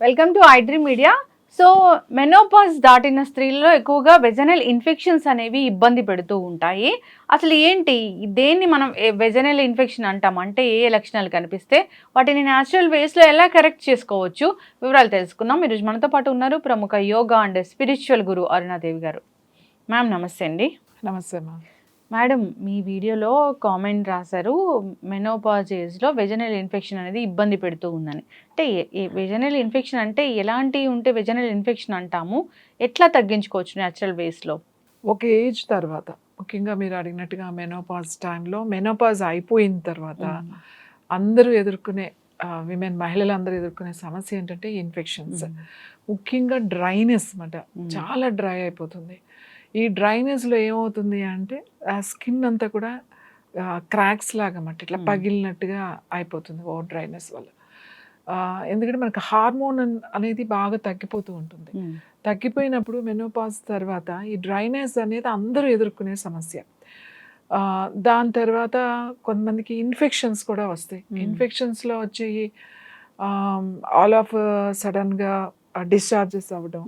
Welcome to iDream media so menopause దాటిన స్త్రీల్లో ఎక్కువగా వెజనల్ ఇన్ఫెక్షన్స్ అనేవి ఇబ్బంది పెడుతూ ఉంటాయి. అసలు ఏంటి? దేన్ని మనం వెజనల్ ఇన్ఫెక్షన్ అంటాం? అంటే ఏ ఏ లక్షణాలు కనిపిస్తే వాటిని న్యాచురల్ వేస్లో ఎలా కరెక్ట్ చేసుకోవచ్చు? వివరాలు తెలుసుకుందాం. ఈరోజు మనతో పాటు ఉన్నారు ప్రముఖ yoga and spiritual guru Arunadevi garu. Ma'am నమస్తే అండి. నమస్తే మ్యామ్ మేడం మీ వీడియోలో కామెంట్ రాశారు మెనోపాజ్ ఏజ్లో వెజనల్ ఇన్ఫెక్షన్ అనేది ఇబ్బంది పెడుతూ ఉందని. అంటే వెజనల్ ఇన్ఫెక్షన్ అంటే ఎలాంటి ఉంటే వెజనల్ ఇన్ఫెక్షన్ అంటాము ఎట్లా తగ్గించుకోవచ్చు న్యాచురల్ వేస్లో? ఒక ఏజ్ తర్వాత ముఖ్యంగా మీరు అడిగినట్టుగా మెనోపాజ్ టైంలో మెనోపాజ్ అయిపోయిన తర్వాత అందరూ ఎదుర్కొనే విమెన్ మహిళలు అందరూ ఎదుర్కొనే సమస్య ఏంటంటే ఇన్ఫెక్షన్స్. ముఖ్యంగా డ్రైనెస్ అన్నమాట. చాలా డ్రై అయిపోతుంది. ఈ డ్రైనెస్లో ఏమవుతుంది అంటే ఆ స్కిన్ అంతా కూడా క్రాక్స్ లాగా అన్నమాట. ఇట్లా. పగిలినట్టుగా అయిపోతుంది ఓ డ్రైనెస్ వల్ల. ఎందుకంటే మనకు హార్మోన్ అనేది బాగా తగ్గిపోతూ ఉంటుంది. తగ్గిపోయినప్పుడు మెనోపాజ్ తర్వాత ఈ డ్రైనెస్ అనేది అందరూ ఎదుర్కొనే సమస్య. దాని తర్వాత కొంతమందికి ఇన్ఫెక్షన్స్ కూడా వస్తాయి. ఇన్ఫెక్షన్స్లో వచ్చి ఆల్ ఆఫ్ సడన్గా డిశ్చార్జెస్ అవ్వడం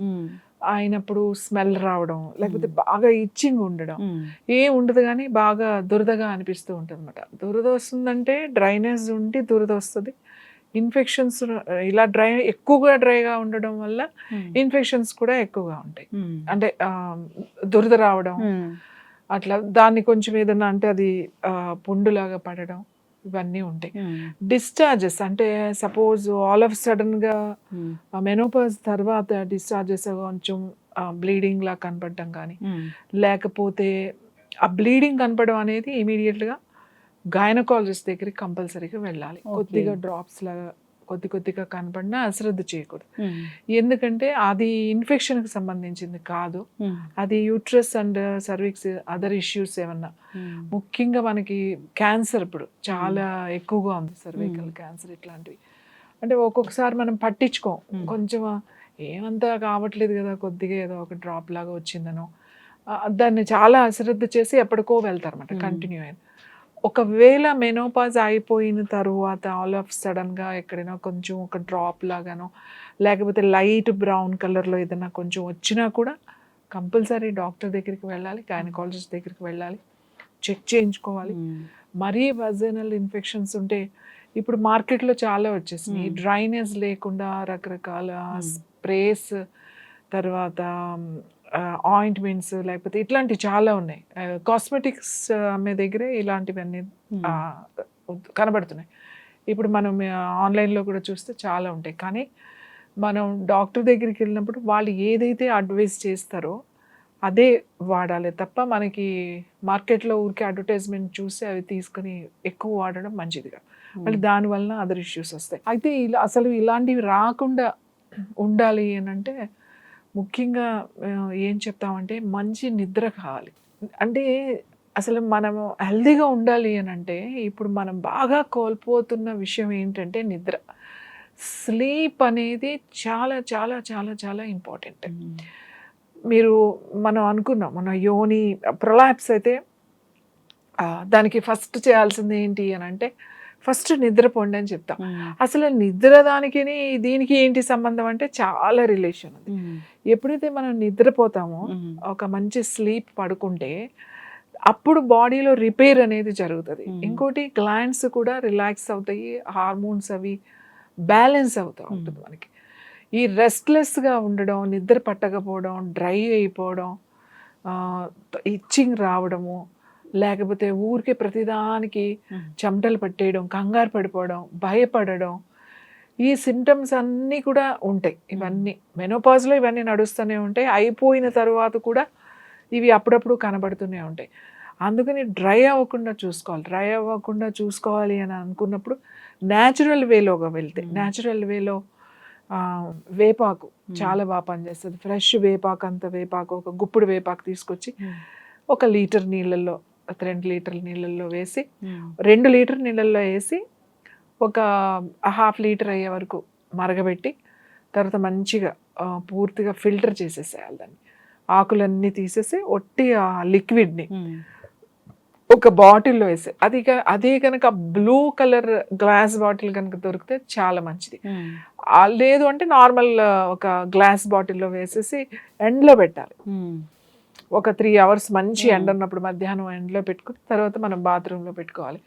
అయినప్పుడు స్మెల్ రావడం లేకపోతే. బాగా ఇచ్చింగ్ ఉండడం ఏం ఉండదు కానీ బాగా దురదగా అనిపిస్తూ ఉంటుంది అనమాట దురద వస్తుందంటే డ్రైనెస్ ఉండి దురద వస్తుంది. ఇన్ఫెక్షన్స్ ఇలా డ్రై ఎక్కువగా డ్రైగా ఉండడం వల్ల ఇన్ఫెక్షన్స్ కూడా ఎక్కువగా ఉంటాయి. అంటే దురద రావడం అట్లా దాన్ని కొంచెం ఏదన్నా అంటే అది పుండులాగా పడడం ఇవన్నీ ఉంటాయి. డిశ్చార్జెస్ అంటే సపోజ్ ఆల్ ఆఫ్ సడన్గా మెనోపాజ్ తర్వాత డిశ్చార్జెస్ కొంచెం బ్లీడింగ్ లా కనపడటం కానీ లేకపోతే ఆ బ్లీడింగ్ కనపడడం అనేది ఇమీడియట్గా గైనకాలజిస్ట్ దగ్గరికి కంపల్సరీగా వెళ్ళాలి. కొద్దిగా డ్రాప్స్ లాగా కొద్ది కొద్దిగా కనపడినా అశ్రద్ధ చేయకూడదు. ఎందుకంటే అది ఇన్ఫెక్షన్కి సంబంధించింది కాదు. అది uterus and cervix other issues ఏమన్నా. ముఖ్యంగా మనకి క్యాన్సర్ ఇప్పుడు చాలా ఎక్కువగా ఉంది సర్వైకల్. క్యాన్సర్ ఇట్లాంటివి. అంటే ఒక్కొక్కసారి మనం పట్టించుకోం. కొంచెం ఏమంతా కావట్లేదు కదా కొద్దిగా ఏదో ఒక డ్రాప్ లాగా వచ్చిందనో. దాన్ని చాలా అశ్రద్ధ చేసి ఎప్పటికో వెళ్తారన్నమాట Mm. కంటిన్యూ అయిన. ఒకవేళ మెనోపాజ్ అయిపోయిన తర్వాత ఆల్ ఆఫ్ సడన్గా ఎక్కడైనా కొంచెం ఒక డ్రాప్ లాగానో లేకపోతే లైట్ బ్రౌన్ కలర్లో ఏదైనా కొంచెం వచ్చినా కూడా కంపల్సరీ డాక్టర్ దగ్గరికి వెళ్ళాలి గైనకాలజిస్ట్ దగ్గరికి వెళ్ళాలి చెక్ చేయించుకోవాలి మరీ వజనల్ ఇన్ఫెక్షన్స్ ఉంటే ఇప్పుడు మార్కెట్లో చాలా వచ్చేసినాయి Hmm. డ్రైనెస్ లేకుండా రకరకాల Hmm. స్ప్రేస్ తర్వాత ఆయింట్మెంట్స్ లేకపోతే ఇట్లాంటివి చాలా ఉన్నాయి. కాస్మెటిక్స్ అమ్మే దగ్గరే ఇలాంటివన్నీ కనబడుతున్నాయి. ఇప్పుడు మనం ఆన్లైన్లో కూడా చూస్తే చాలా ఉంటాయి. కానీ మనం డాక్టర్ దగ్గరికి వెళ్ళినప్పుడు వాళ్ళు ఏదైతే అడ్వైస్ చేస్తారో అదే వాడాలి తప్ప మనకి మార్కెట్లో ఊరికే అడ్వర్టైజ్మెంట్ చూసి అవి తీసుకొని ఎక్కువ వాడడం మంచిదిగా మళ్ళీ దానివల్ల అదర్ ఇష్యూస్ వస్తాయి. అయితే ఇలా అసలు ఇలాంటివి రాకుండా ఉండాలి అని అంటే ముఖ్యంగా ఏం చెప్తామంటే మంచి నిద్ర కావాలి. అంటే అసలు మనము హెల్దీగా ఉండాలి అని అంటే ఇప్పుడు మనం బాగా కోల్పోతున్న విషయం ఏంటంటే నిద్ర. స్లీప్ అనేది చాలా చాలా చాలా చాలా ఇంపార్టెంట్. మీరు మనం అనుకున్నాం మన యోని ప్రొలాప్స్ అయితే దానికి ఫస్ట్ చేయాల్సింది ఏంటి అని అంటే ఫస్ట్ నిద్రపోండి అని చెప్తాం. అసలు నిద్ర దానికి దీనికి ఏంటి సంబంధం అంటే చాలా రిలేషన్ ఉంది. ఎప్పుడైతే మనం నిద్రపోతామో ఒక మంచి స్లీప్ పడుకుంటే అప్పుడు బాడీలో రిపేర్ అనేది జరుగుతుంది. ఇంకోటి గ్లాండ్స్ కూడా రిలాక్స్ అవుతాయి హార్మోన్స్ అవి బ్యాలెన్స్ అవుతూ ఉంటుంది మనకి. ఈ రెస్ట్లెస్గా ఉండడం నిద్ర పట్టకపోవడం డ్రై అయిపోవడం ఇచ్చింగ్ రావడము లేకపోతే ఊరికే ప్రతిదానికి చెమటలు పట్టేయడం కంగారు పడిపోవడం భయపడడం ఈ సిమ్టమ్స్ అన్నీ కూడా ఉంటాయి. ఇవన్నీ మెనోపాజ్లో ఇవన్నీ నడుస్తూనే ఉంటాయి. అయిపోయిన తర్వాత కూడా ఇవి అప్పుడప్పుడు కనబడుతూనే ఉంటాయి. అందుకని డ్రై అవ్వకుండా చూసుకోవాలి. డ్రై అవ్వకుండా చూసుకోవాలి అని అనుకున్నప్పుడు న్యాచురల్ వేలోగా వెళ్తే. న్యాచురల్ వేలో వేపాకు చాలా బాగా పనిచేస్తుంది. ఫ్రెష్ వేపాకు అంత వేపాకు ఒక గుప్పుడు వేపాకు తీసుకొచ్చి ఒక లీటర్ నీళ్ళల్లో ఒక రెండు లీటర్ల నీళ్ళల్లో వేసి రెండు లీటర్ నీళ్ళల్లో వేసి ఒక హాఫ్ లీటర్ అయ్యే వరకు మరగబెట్టి తర్వాత మంచిగా పూర్తిగా ఫిల్టర్ చేసేసేయాలి దాన్ని. ఆకులన్నీ తీసేసి ఒట్టి ఆ లిక్విడ్ని ఒక బాటిల్లో వేసి అది అదే కనుక బ్లూ కలర్ గ్లాస్ బాటిల్ కనుక దొరికితే చాలా మంచిది. ఆ, లేదు అంటే నార్మల్ ఒక గ్లాస్ బాటిల్లో వేసేసి ఎండ్లో పెట్టాలి. ఒక త్రీ అవర్స్ మంచి ఎండ ఉన్నప్పుడు మధ్యాహ్నం ఎండలో పెట్టుకుని తర్వాత మనం బాత్రూంలో పెట్టుకోవాలి.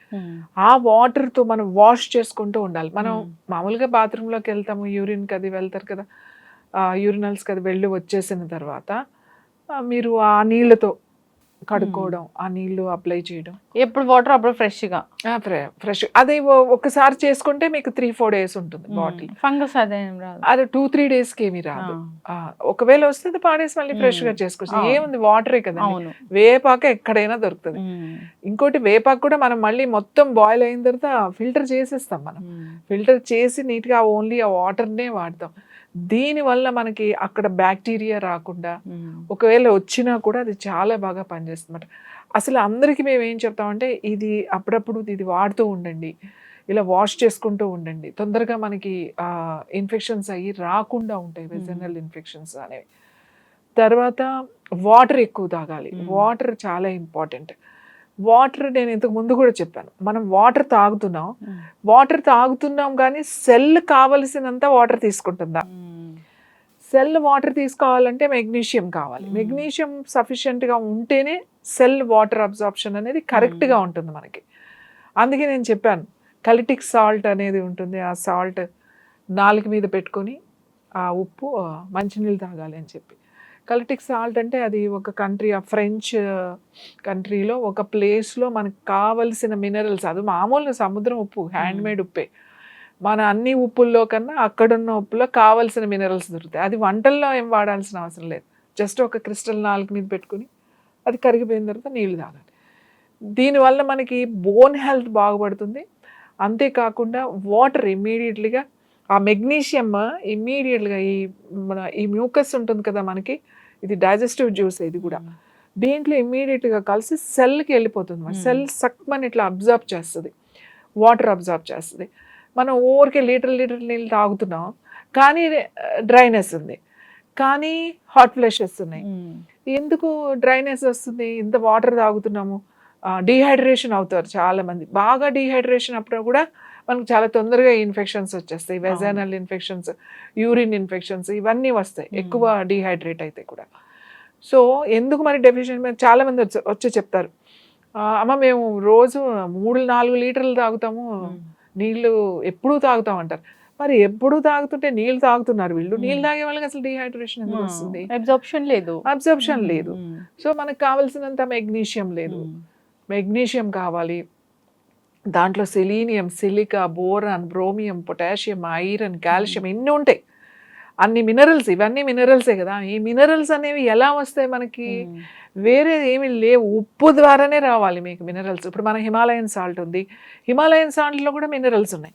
ఆ వాటర్తో మనం వాష్ చేసుకుంటూ ఉండాలి. మనం మామూలుగా బాత్రూంలోకి వెళ్తాము యూరిన్కి అది వెళ్తారు కదా యూరినల్స్కి అది వెళ్ళి వచ్చేసిన తర్వాత మీరు ఆ నీళ్ళతో కడుక్కోవడం ఆ నీళ్ళు అప్లై చేయడం. ఎప్పుడు వాటర్ అప్పుడు ఫ్రెష్గా ఫ్రెష్. అది ఒ- ఒక్కసారి చేసుకుంటే మీకు త్రీ ఫోర్ డేస్ ఉంటుంది బాటిల్. ఫంగస్ అదేం రాదు. అది టూ త్రీ డేస్కి ఏమి రాదు. ఒకవేళ వస్తే అది పాడేసి మళ్ళీ ఫ్రెష్గా. చేసుకోవచ్చు. ఏముంది? వాటరే కదా వేపాక ఎక్కడైనా దొరుకుతుంది. ఇంకోటి వేపాకు కూడా మనం మళ్ళీ మొత్తం బాయిల్ అయిన తర్వాత ఫిల్టర్ చేసేస్తాం మనం. ఫిల్టర్ చేసి నీట్గా ఓన్లీ ఆ వాటర్నే వాడతాం. దీనివల్ల మనకి అక్కడ బ్యాక్టీరియా రాకుండా ఒకవేళ వచ్చినా కూడా అది చాలా బాగా పనిచేస్తుంది అసలు అందరికీ మేము ఏం చెప్తామంటే ఇది అప్పుడప్పుడు ఇది వాడుతూ ఉండండి. ఇలా వాష్ చేసుకుంటూ ఉండండి. తొందరగా మనకి ఇన్ఫెక్షన్స్ అయ్యి రాకుండా ఉంటాయి వెజనల్ ఇన్ఫెక్షన్స్ అనేవి. తర్వాత వాటర్ ఎక్కువ తాగాలి. వాటర్ చాలా ఇంపార్టెంట్. వాటర్ నేను ఇంతకు ముందు కూడా చెప్పాను. మనం వాటర్ తాగుతున్నాం. వాటర్ తాగుతున్నాం కానీ సెల్ కావలసినంత వాటర్ తీసుకుంటుందా? సెల్ వాటర్ తీసుకోవాలంటే మెగ్నీషియం కావాలి. మెగ్నీషియం సఫిషియెంట్గా ఉంటేనే సెల్ వాటర్ అబ్జార్ప్షన్ అనేది కరెక్ట్గా ఉంటుంది మనకి. అందుకే నేను చెప్పాను కలిటిక్ సాల్ట్ అనేది ఉంటుంది. ఆ సాల్ట్ నాలుగు మీద పెట్టుకొని ఆ ఉప్పు మంచినీళ్ళు తాగాలి అని చెప్పి. కలిటిక్ సాల్ట్ అంటే అది ఒక కంట్రీ ఆ ఫ్రెంచ్ కంట్రీలో ఒక ప్లేస్లో మనకు కావలసిన మినరల్స్. అది మామూలు సముద్రం ఉప్పు హ్యాండ్ మేడ్ ఉప్పే. మన అన్ని ఉప్పుల్లో కన్నా అక్కడున్న ఉప్పులో కావలసిన మినరల్స్ దొరుకుతాయి. అది వంటల్లో ఏం వాడాల్సిన అవసరం లేదు. జస్ట్ ఒక క్రిస్టల్ నాలుగు మీద పెట్టుకుని అది కరిగిపోయిన తర్వాత నీళ్ళు తాగాలి. దీనివల్ల మనకి బోన్ హెల్త్ బాగుపడుతుంది. అంతేకాకుండా వాటర్ ఇమ్మీడియట్లీగా ఆ మెగ్నీషియం ఇమ్మీడియట్గా ఈ మన ఈ మ్యూకస్ ఉంటుంది కదా మనకి ఇది డైజెస్టివ్ జ్యూస్ ఇది కూడా. దీంట్లో ఇమ్మీడియట్గా కలిసి సెల్కి వెళ్ళిపోతుంది. సెల్ సక్మని ఇట్లా అబ్జర్వ్ చేస్తుంది. వాటర్ అబ్జర్వ్ చేస్తుంది. మనం ఊరికే లీటర్ లీటర్ నీళ్ళు తాగుతున్నాం. కానీ డ్రైనెస్ ఉంది. కానీ హాట్ ఫ్లెషెస్ ఉన్నాయి. ఎందుకు డ్రైనెస్ వస్తుంది? ఇంత వాటర్ తాగుతున్నాము. డీహైడ్రేషన్ అవుతారు చాలా మంది బాగా డీహైడ్రేషన్ అప్పుడు కూడా మనకు చాలా తొందరగా ఇన్ఫెక్షన్స్ వచ్చేస్తాయి. వెజైనల్ ఇన్ఫెక్షన్స్ యూరిన్ ఇన్ఫెక్షన్స్ ఇవన్నీ వస్తాయి. Hmm. ఎక్కువ డీహైడ్రేట్ అయితే కూడా. సో ఎందుకు మరి డెఫిషియన్ చాలా మంది వచ్చి వచ్చి చెప్తారు. "ఆ, అమ్మ మేము రోజు మూడు నాలుగు లీటర్లు తాగుతాము. నీళ్ళు ఎప్పుడూ తాగుతాం అంటారు మరి ఎప్పుడు తాగుతుంటే నీళ్ళు తాగుతున్నారు వీళ్ళు. నీళ్ళు తాగే వాళ్ళకి అసలు డీహైడ్రేషన్ ఎందుకు వస్తుంది? అబ్జార్ప్షన్ లేదు. అబ్జర్ప్షన్ లేదు. సో మనకు కావాల్సినంత మెగ్నీషియం లేదు. మెగ్నీషియం కావాలి. దాంట్లో selenium silica boron bromium potassium iron calcium ఇన్ని ఉంటాయి. అన్ని మినరల్స్ ఇవన్నీ మినరల్సే కదా. ఈ మినరల్స్ అనేవి ఎలా వస్తాయి మనకి? వేరే ఏమి లేవు. ఉప్పు ద్వారానే రావాలి మీకు మినరల్స్. ఇప్పుడు మన హిమాలయన్ సాల్ట్ ఉంది. హిమాలయన్ సాల్ట్లో కూడా మినరల్స్ ఉన్నాయి.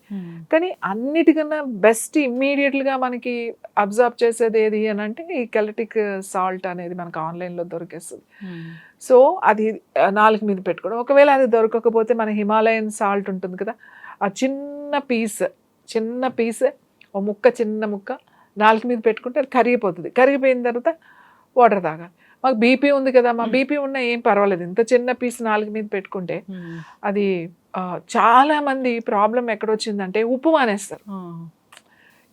కానీ అన్నిటికన్నా బెస్ట్ ఇమ్మీడియట్గా మనకి అబ్జర్వ్ చేసేది ఏది అని అంటే ఈ కెలటిక్ సాల్ట్ అనేది మనకు ఆన్లైన్లో దొరికేస్తుంది. సో అది నాలుగు మీద పెట్టుకోవడం. ఒకవేళ అది దొరకకపోతే మన హిమాలయన్ సాల్ట్ ఉంటుంది కదా. ఆ చిన్న పీస్ చిన్న పీస్ ఒక ముక్క చిన్న ముక్క నాలుగు మీద పెట్టుకుంటే అది కరిగిపోతుంది. కరిగిపోయిన తర్వాత వాటర్ తాగాలి. మాకు బీపీ ఉంది కదా మా. బీపీ ఉన్నా ఏం పర్వాలేదు. ఇంత చిన్న పీస్ నాలుగు మీద పెట్టుకుంటే అది చాలా మంది ప్రాబ్లం ఎక్కడొచ్చిందంటే ఉప్పు మానేస్తారు.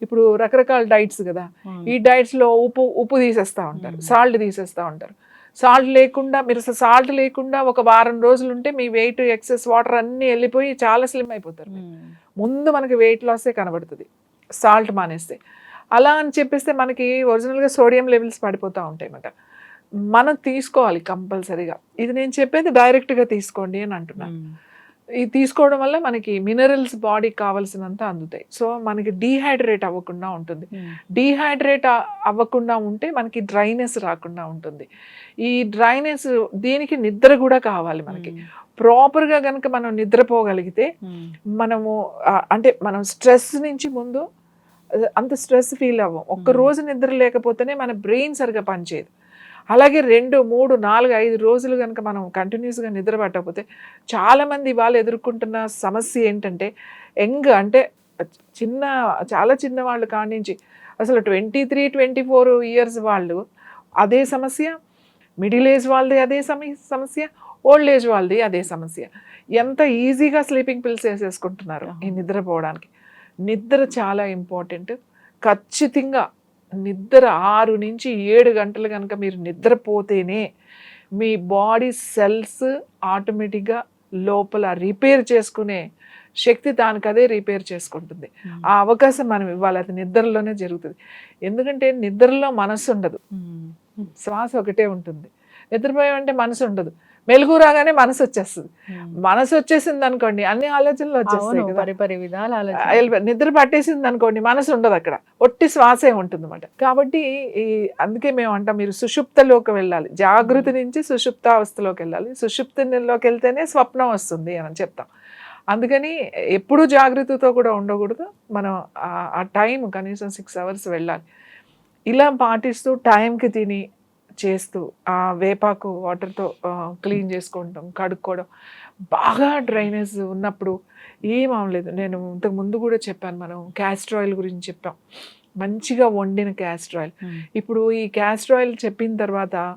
ఇప్పుడు రకరకాల డైట్స్ కదా ఈ డైట్స్లో ఉప్పు ఉప్పు తీసేస్తా ఉంటారు. సాల్ట్ తీసేస్తా ఉంటారు. సాల్ట్ లేకుండా మీరు సాల్ట్ లేకుండా ఒక వారం రోజులు ఉంటే మీ వెయిట్ ఎక్సెస్ వాటర్ అన్నీ వెళ్ళిపోయి చాలా స్లిమ్ అయిపోతారు. ముందు మనకి వెయిట్ లాసే కనబడుతుంది. సాల్ట్ మానేస్తే. అలా అని చెప్పేస్తే మనకి ఒరిజినల్గా సోడియం లెవెల్స్ పడిపోతూ ఉంటాయి అన్నమాట. మనం తీసుకోవాలి కంపల్సరీగా. ఇది నేను చెప్పేది డైరెక్ట్గా తీసుకోండి అని అంటున్నాను ఇది తీసుకోవడం వల్ల మనకి మినరల్స్ బాడీకి కావాల్సినంత అందుతాయి. సో మనకి డీహైడ్రేట్ అవ్వకుండా ఉంటుంది. డీహైడ్రేట్ అవ్వకుండా ఉంటే మనకి డ్రైనెస్ రాకుండా ఉంటుంది. ఈ డ్రైనెస్ దీనికి నిద్ర కూడా కావాలి మనకి. ప్రాపర్గా కనుక మనం నిద్రపోగలిగితే మనము అంటే మనం స్ట్రెస్ నుంచి ముందు అంత స్ట్రెస్ ఫీల్ అవ్వం. ఒక్క. రోజు నిద్ర లేకపోతేనే మన బ్రెయిన్ సరిగా పనిచేయదు. అలాగే రెండు మూడు నాలుగు ఐదు రోజులు కనుక మనం కంటిన్యూస్గా నిద్ర పట్టకపోతే చాలామంది వాళ్ళు ఎదుర్కొంటున్న సమస్య ఏంటంటే యంగ్ అంటే చిన్న చాలా చిన్న వాళ్ళు కాడి నుంచి అసలు twenty three twenty four years వాళ్ళు అదే సమస్య మిడిల్ ఏజ్ వాళ్ళది అదే సమ సమస్య ఓల్డ్ ఏజ్ వాళ్ళది అదే సమస్య. ఎంత ఈజీగా స్లీపింగ్ పిల్స్ వేసేసుకుంటున్నారు ఈ నిద్రపోవడానికి. నిద్ర చాలా ఇంపార్టెంట్. ఖచ్చితంగా నిద్ర ఆరు నుంచి ఏడు గంటలు కనుక మీరు నిద్రపోతేనే మీ బాడీ సెల్స్ ఆటోమేటిక్గా లోపల రిపేర్ చేసుకునే శక్తి దానికి అదే రిపేర్ చేసుకుంటుంది. ఆ అవకాశం మనం ఇవ్వాలి. అది నిద్రలోనే జరుగుతుంది. ఎందుకంటే నిద్రలో మనసు ఉండదు. శ్వాస ఒకటే ఉంటుంది. నిద్రపోయామంటే మనసు ఉండదు. మెలుగు రాగానే మనసు వచ్చేస్తుంది. మనసు వచ్చేసింది అనుకోండి అన్ని ఆలోచనలు వచ్చేస్తాయి నిద్ర పట్టేసింది అనుకోండి మనసు ఉండదు అక్కడ. ఒట్టి శ్వాసే ఉంటుంది అనమాట కాబట్టి ఈ అందుకే మేము అంటాం మీరు సుషుప్తలోకి వెళ్ళాలి. జాగృతి నుంచి సుషుప్తావస్థలోకి వెళ్ళాలి. సుషుప్తిలోకి వెళ్తేనే స్వప్నం వస్తుంది అని చెప్తాం. అందుకని ఎప్పుడూ జాగృతితో కూడా ఉండకూడదు. మనం ఆ టైం కనీసం సిక్స్ అవర్స్ వెళ్ళాలి. ఇలా పాటిస్తూ టైంకి తిని చేస్తూ ఆ వేపాకు వాటర్తో క్లీన్ చేసుకుంటాం కడుక్కోవడం. బాగా డ్రైనేజ్ ఉన్నప్పుడు ఏం అవలేదు. నేను ఇంతకు ముందు కూడా చెప్పాను మనం క్యాస్టర్ ఆయిల్ గురించి చెప్పాం. మంచిగా వండిన క్యాస్టర్ ఆయిల్. ఇప్పుడు ఈ క్యాస్టర్ ఆయిల్ చెప్పిన తర్వాత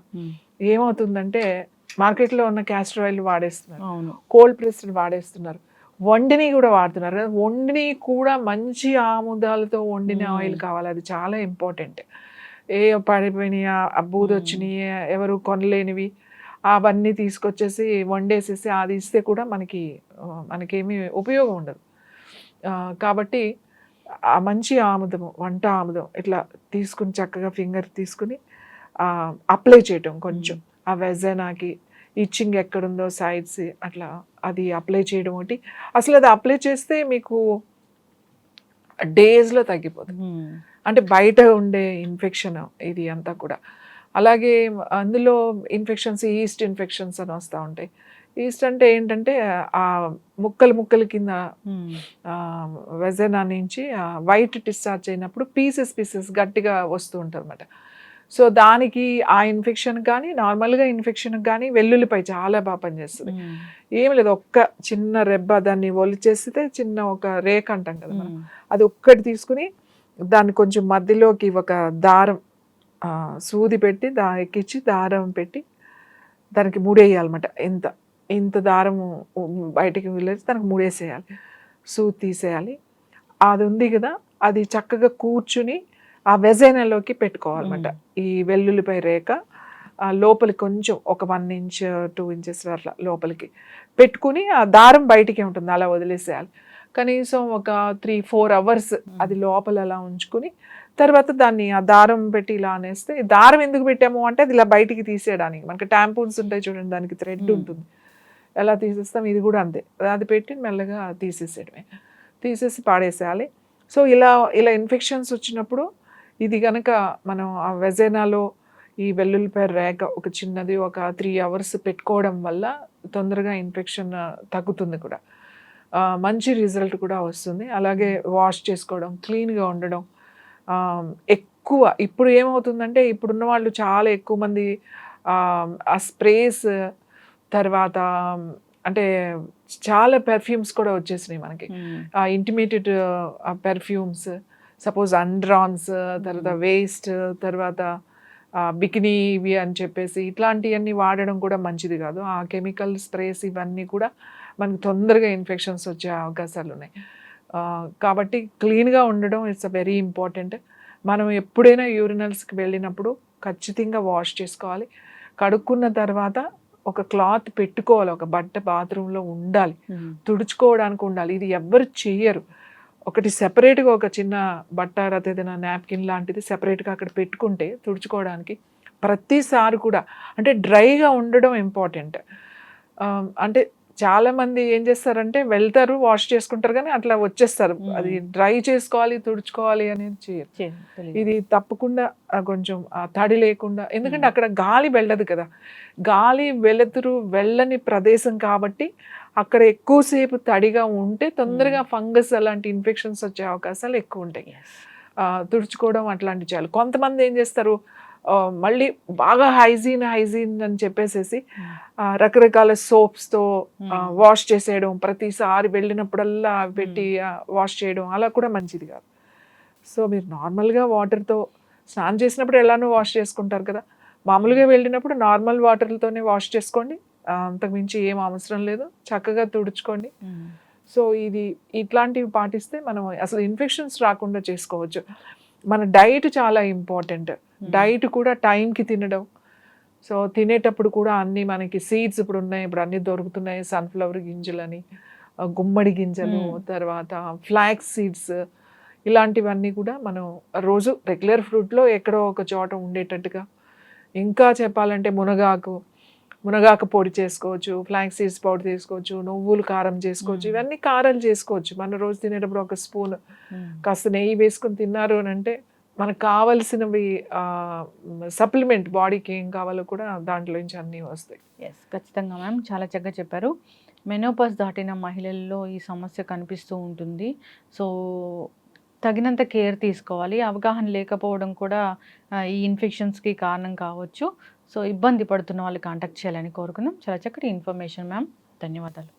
ఏమవుతుందంటే మార్కెట్లో ఉన్న క్యాస్టర్ ఆయిల్ వాడేస్తున్నారు. కోల్డ్ ప్రెస్డ్ వాడేస్తున్నారు. వండిని కూడా వాడుతున్నారు. కదా వండిని కూడా మంచి ఆముదాలతో వండిన. ఆయిల్ కావాలి. అది చాలా ఇంపార్టెంట్. ఏ పడిపోయినాయి ఆ బూది వచ్చినాయి ఎవరు కొనలేనివి అవన్నీ తీసుకొచ్చేసి వండేసేసి అది ఇస్తే కూడా మనకి మనకేమీ ఉపయోగం ఉండదు. కాబట్టి ఆ మంచి ఆముదము వంట ఆముదం ఇట్లా తీసుకుని చక్కగా ఫింగర్ తీసుకుని అప్లై చేయటం కొంచెం. ఆ వెజనాకి ఇచ్చింగ్ ఎక్కడుందో సైడ్స్ అట్లా అది అప్లై చేయడం ఒకటి. అసలు అది అప్లై చేస్తే మీకు డేస్లో తగ్గిపోతుంది. అంటే బయట ఉండే ఇన్ఫెక్షన్ ఇది అంతా కూడా. అలాగే అందులో ఇన్ఫెక్షన్స్ ఈస్ట్ ఇన్ఫెక్షన్స్ అని వస్తూ ఉంటాయి. ఈస్ట్ అంటే ఏంటంటే ఆ ముక్కలు ముక్కల కింద వెజనా నుంచి వైట్ డిశ్చార్జ్ అయినప్పుడు పీసెస్ పీసెస్ గట్టిగా వస్తూ ఉంటుంది అనమాట సో దానికి ఆ ఇన్ఫెక్షన్ కానీ నార్మల్గా ఇన్ఫెక్షన్ కానీ వెల్లుల్లిపై చాలా బాగా పనిచేస్తుంది. ఏం లేదు ఒక్క చిన్న రెబ్బ దాన్ని ఒలిచేస్తే చిన్న ఒక రేఖ అంటాం కదా మనం. అది ఒక్కటి తీసుకుని దాన్ని కొంచెం మధ్యలోకి ఒక దారం సూది పెట్టి దా ఎక్కించి దారం పెట్టి దానికి మూడేయాలన్నమాట. ఇంత ఇంత దారము బయటికి వెళ్ళేసి దానికి మూడేసేయాలి. సూది తీసేయాలి. అది ఉంది కదా అది చక్కగా కూర్చుని ఆ వెజైనలోకి పెట్టుకోవాలన్నమాట. ఈ వెల్లుల్లిపై రేఖ ఆ లోపలికి కొంచెం ఒక వన్ ఇంచ్ టూ ఇంచెస్ అట్లా లోపలికి పెట్టుకుని ఆ దారం బయటికి ఉంటుంది. అలా వదిలేసేయాలి. కనీసం ఒక త్రీ ఫోర్ అవర్స్ అది లోపల అలా ఉంచుకుని తర్వాత దాన్ని ఆ దారం పెట్టి ఇలా అనేస్తే దారం ఎందుకు పెట్టాము అంటే అది ఇలా బయటికి తీసేయడానికి. మనకి ట్యాంపూన్స్ ఉంటాయి చూడండి దానికి థ్రెడ్ Hmm. ఉంటుంది. ఎలా తీసేస్తాం? ఇది కూడా అంతే. అది పెట్టి మెల్లగా తీసేసేయడమే. తీసేసి పాడేసేయాలి. సో ఇలా ఇలా ఇన్ఫెక్షన్స్ వచ్చినప్పుడు ఇది కనుక మనం ఆ వెజైనాలో ఈ వెల్లుల్లిపాయ రేఖ ఒక చిన్నది ఒక త్రీ అవర్స్ పెట్టుకోవడం వల్ల తొందరగా ఇన్ఫెక్షన్ తగ్గుతుంది కూడా. మంచి రిజల్ట్ కూడా వస్తుంది. అలాగే వాష్ చేసుకోవడం క్లీన్గా ఉండడం. ఎక్కువ ఇప్పుడు ఏమవుతుందంటే ఇప్పుడున్న వాళ్ళు చాలా ఎక్కువ మంది ఆ, ఆ స్ప్రేస్ తర్వాత అంటే చాలా పెర్ఫ్యూమ్స్ కూడా వచ్చేసినాయి మనకి. ఇంటిమేటెడ్ పెర్ఫ్యూమ్స్ సపోజ్ అండ్రాన్స్ తర్వాత వేస్ట్ తర్వాత బికినీ ఇవి అని చెప్పేసి ఇట్లాంటివన్నీ వాడడం కూడా మంచిది కాదు. ఆ కెమికల్ స్ప్రేస్ ఇవన్నీ కూడా మనకి తొందరగా ఇన్ఫెక్షన్స్ వచ్చే అవకాశాలు ఉన్నాయి. కాబట్టి క్లీన్గా ఉండడం ఇట్స్ అ వెరీ ఇంపార్టెంట్. మనం ఎప్పుడైనా యూరినల్స్కి వెళ్ళినప్పుడు ఖచ్చితంగా వాష్ చేసుకోవాలి. కడుక్కున్న తర్వాత ఒక క్లాత్ పెట్టుకోవాలి. ఒక బట్ట బాత్రూంలో ఉండాలి. తుడుచుకోవడానికి ఉండాలి. ఇది ఎవ్వరు చెయ్యరు. ఒకటి సెపరేట్గా ఒక చిన్న బట్ట ఏదైనా నాప్కిన్ లాంటిది సెపరేట్గా అక్కడ పెట్టుకుంటే తుడుచుకోవడానికి ప్రతిసారి కూడా అంటే డ్రైగా ఉండడం ఇంపార్టెంట్ అంటే చాలా మంది ఏం చేస్తారంటే వెళ్తారు వాష్ చేసుకుంటారు కానీ అట్లా వచ్చేస్తారు. అది డ్రై చేసుకోవాలి తుడుచుకోవాలి అనేది చేయరు. ఇది తప్పకుండా కొంచెం తడి లేకుండా ఎందుకంటే. అక్కడ గాలి వెళ్ళదు కదా. గాలి వెలుతురు వెళ్ళని ప్రదేశం కాబట్టి అక్కడ ఎక్కువసేపు తడిగా ఉంటే తొందరగా ఫంగస్ అలాంటి ఇన్ఫెక్షన్స్ వచ్చే అవకాశాలు ఎక్కువ ఉంటాయి. తుడుచుకోవడం అట్లాంటి చేయాలి. కొంతమంది ఏం చేస్తారు మళ్ళీ బాగా హైజీన్ హైజీన్ అని చెప్పేసేసి రకరకాల సోప్స్తో వాష్ చేసేయడం ప్రతిసారి వెళ్ళినప్పుడల్లా పెట్టి వాష్ చేయడం అలా కూడా మంచిది కాదు. సో మీరు నార్మల్గా వాటర్తో స్నానం చేసినప్పుడు ఎలానో వాష్ చేసుకుంటారు కదా. మామూలుగా వెళ్ళినప్పుడు నార్మల్ వాటర్తోనే వాష్ చేసుకోండి. అంతకుమించి ఏం అవసరం లేదు. చక్కగా తుడుచుకోండి. సో ఇది ఇట్లాంటివి పాటిస్తే మనం అసలు ఇన్ఫెక్షన్స్ రాకుండా చేసుకోవచ్చు. మన డైట్ చాలా ఇంపార్టెంట్. డైట్ కూడా టైంకి తినడం. సో తినేటప్పుడు కూడా అన్ని మనకి సీడ్స్ ఇప్పుడు ఉన్నాయి. ఇప్పుడు అన్ని దొరుకుతున్నాయి. సన్ఫ్లవర్ గింజలని గుమ్మడి గింజలు. తర్వాత ఫ్లాక్స్ సీడ్స్ ఇలాంటివన్నీ కూడా మనం రోజు రెగ్యులర్ ఫ్రూట్లో ఎక్కడో ఒక చోట ఉండేటట్టుగా. ఇంకా చెప్పాలంటే మునగాకు మునగాకు పొడి చేసుకోవచ్చు ఫ్లాక్స్ సీడ్స్ పౌడర్ చేసుకోవచ్చు నువ్వులు కారం చేసుకోవచ్చు. ఇవన్నీ కారాలు చేసుకోవచ్చు. మన రోజు తినేటప్పుడు ఒక స్పూన్ కాస్త నెయ్యి వేసుకొని తిన్నారు అని అంటే మనకు కావలసినవి సప్లిమెంట్ బాడీకి ఏం కావాలో కూడా దాంట్లో నుంచి అన్నీ వస్తాయి. ఎస్ ఖచ్చితంగా మ్యామ్ చాలా చక్కగా చెప్పారు. మెనోపాస్ దాటిన మహిళల్లో ఈ సమస్య కనిపిస్తూ ఉంటుంది. సో తగినంత కేర్ తీసుకోవాలి. అవగాహన లేకపోవడం కూడా ఈ ఇన్ఫెక్షన్స్కి కారణం కావచ్చు. సో ఇబ్బంది పడుతున్న వాళ్ళు కాంటాక్ట్ చేయాలని కోరుకున్నాం చాలా చక్కటి ఇన్ఫర్మేషన్ మ్యామ్ ధన్యవాదాలు.